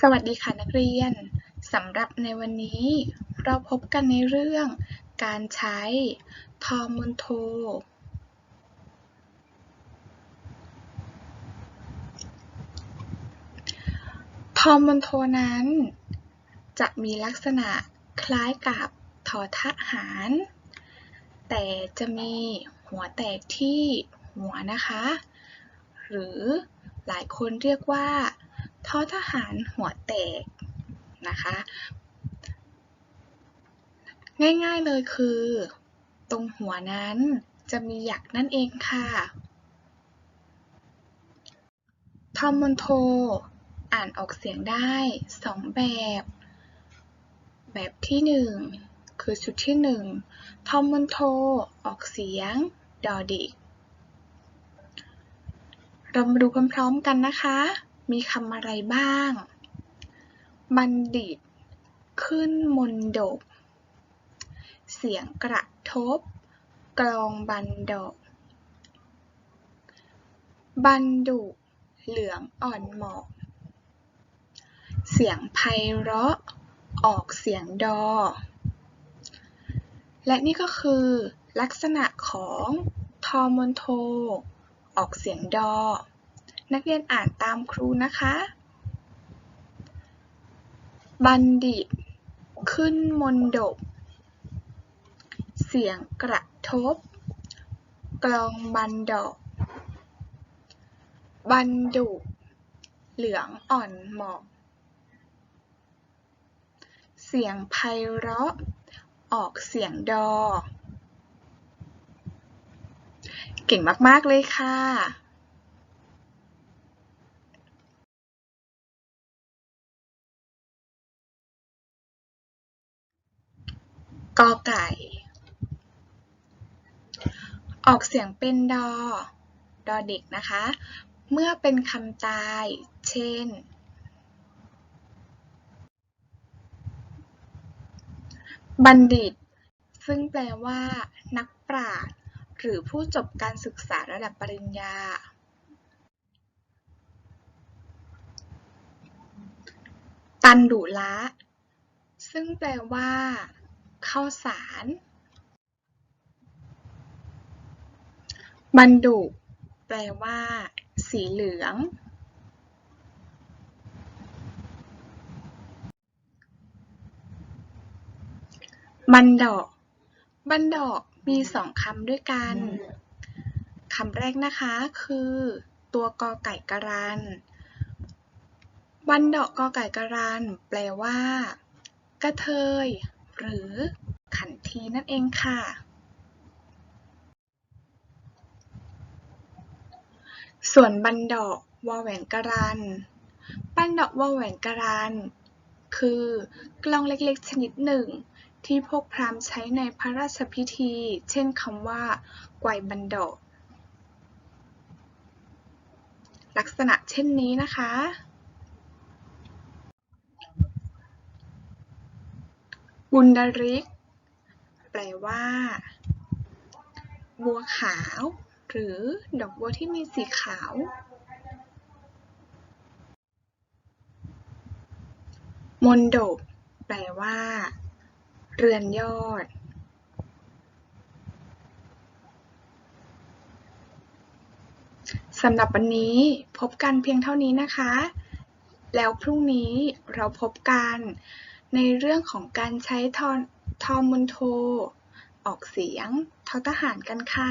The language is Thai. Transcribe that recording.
สวัสดีค่ะนักเรียน สำหรับในวันนี้เราพบกันในเรื่อง การใช้ทอมอนโท ทอมอนโทนั้น จะมีลักษณะคล้ายกับทอทหาร แต่จะมีหัวแตกที่หัวนะคะ หรือหลายคนเรียกว่า ท้อทหารหัวแตกนะคะ ง่ายๆเลยคือ ตรงหัวนั้นจะมีหยักนั่นเองค่ะทอมมอนโท อ่านออกเสียงได้สองแบบ แบบที่หนึ่งคือชุดที่หนึ่งทอมมอนโท ออกเสียง ดอดิกเรามาดูพร้อมๆกันนะคะ มีคำอะไรบ้าง บัณฑิต ขึ้นมนดบ เสียงกระทบ กลองบันดกบันดุ เหลืองอ่อนหมอก เสียงไพเราะ ออกเสียงดอ และนี่ก็คือลักษณะของทอมอนโท ออกเสียงดอ นักเรียนอ่านตามครูนะคะ บัณฑิต ขึ้นมนดบ เสียงกระทบ กลองบันดอก บันดุ เหลืองอ่อนหมอก เสียงไพเราะ ออกเสียงดอ เก่งมาก ๆ เลยค่ะ กอไก่ ออกเสียงเป็นดอ ดอเด็กนะคะ เมื่อเป็นคำตาย เช่น บัณฑิต ซึ่งแปลว่า นักปราชญ์หรือผู้จบการศึกษาระดับปริญญา ตันดุละ ซึ่งแปลว่า ข้าวสารบันดุแปลว่า สีเหลือง บันดอก บันดอกมีสองคำด้วยกัน คำแรกนะคะคือ ตัวกอไก่กรัน บันดอกกอไก่กรัน แปลว่า กระเทย หรือขันทีนั่นเองค่ะ ส่วนบันดอกวอแหวนกรัน บันดอกวอแหวนกรัน คือกลองเล็กๆ ชนิดหนึ่ง ที่พวกพราหมณ์ใช้ในพระราชพิธี เช่นคำว่าไกวบันดอกลักษณะเช่นนี้นะคะ บุญดริก แปลว่า บัวขาว หรือดอกบัวที่มีสีขาว มนดบ แปลว่า เรือนยอดสำหรับวันนี้พบกันเพียงเท่านี้นะคะ แล้วพรุ่งนี้เราพบกัน ในเรื่องของการใช้ทอทอมนโท ออกเสียงทอทหารกันค่ะ